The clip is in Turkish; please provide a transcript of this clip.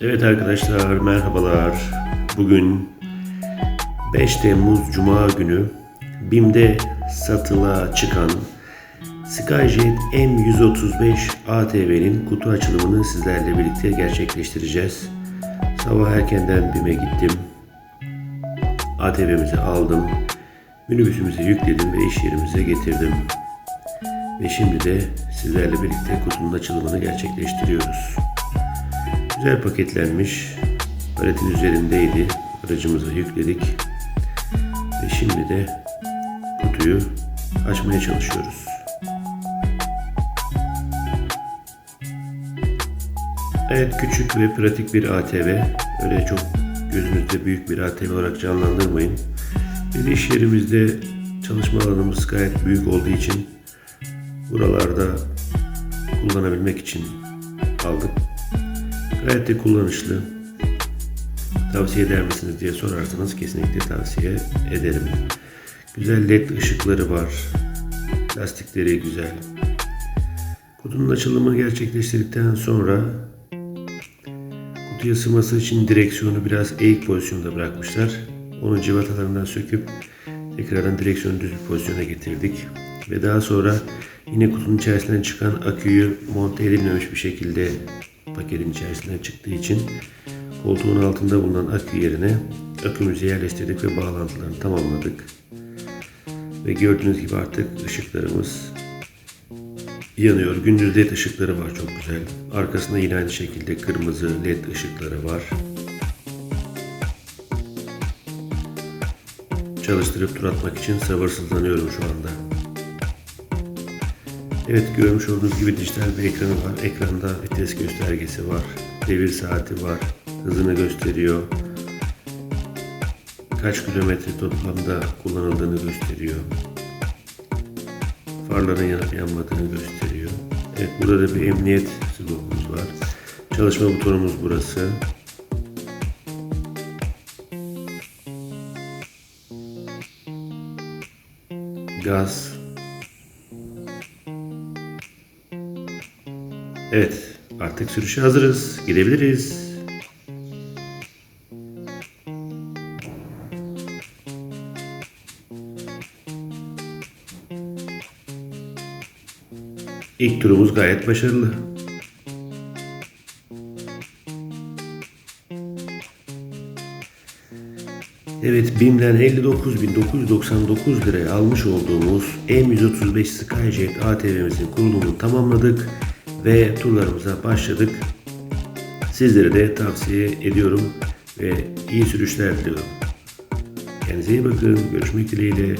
Evet arkadaşlar merhabalar. Bugün 5 Temmuz Cuma günü BİM'de satıla çıkan Skyjet M135 ATV'nin kutu açılımını sizlerle birlikte gerçekleştireceğiz. Sabah erkenden BİM'e gittim. ATV'mizi aldım. Minibüsümüze yükledim ve iş yerimize getirdim. Ve şimdi de sizlerle birlikte kutunun açılımını gerçekleştiriyoruz. Güzel paketlenmiş. Paletin üzerindeydi. Aracımıza yükledik. Ve şimdi de kutuyu açmaya çalışıyoruz. Evet küçük ve pratik bir ATV. Öyle çok gözünüzde büyük bir ATV olarak canlandırmayın. Biz iş yerimizde çalışma alanımız gayet büyük olduğu için buralarda kullanabilmek için aldık. Gayet de kullanışlı. Tavsiye eder misiniz diye sorarsanız kesinlikle tavsiye ederim. Güzel led ışıkları var. Lastikleri güzel. Kutunun açılımını gerçekleştirdikten sonra kutuya sığması için direksiyonu biraz eğik pozisyonda bırakmışlar. Onun civatalarından söküp tekrardan direksiyonu düz bir pozisyona getirdik. Ve daha sonra yine kutunun içerisinden çıkan aküyü monte edilmemiş bir şekilde paketin içerisinden çıktığı için koltuğun altında bulunan akü yerine akümüzü yerleştirdik ve bağlantılarını tamamladık. Ve gördüğünüz gibi artık ışıklarımız yanıyor. Gündüz led ışıkları var çok güzel. Arkasında yine aynı şekilde kırmızı led ışıkları var. Çalıştırıp tur atmak için sabırsızlanıyorum şu anda. Evet görmüş olduğunuz gibi dijital bir ekranı var. Ekranda vites göstergesi var. Devir saati var. Hızını gösteriyor. Kaç kilometre toplamda kullanıldığını gösteriyor. Farların yanıp yanmadığını gösteriyor. Evet burada da bir emniyet sigortamız var. Çalışma butonumuz burası. Gaz, Evet, artık sürüşe hazırız. Gidebiliriz. İlk turumuz gayet başarılı. Evet BİM'den 59.999 liraya almış olduğumuz M135 Skyjet ATV'mizin kurulumunu tamamladık ve turlarımıza başladık. Sizlere de tavsiye ediyorum ve iyi sürüşler diliyorum. Kendinize iyi bakın. Görüşmek dileğiyle.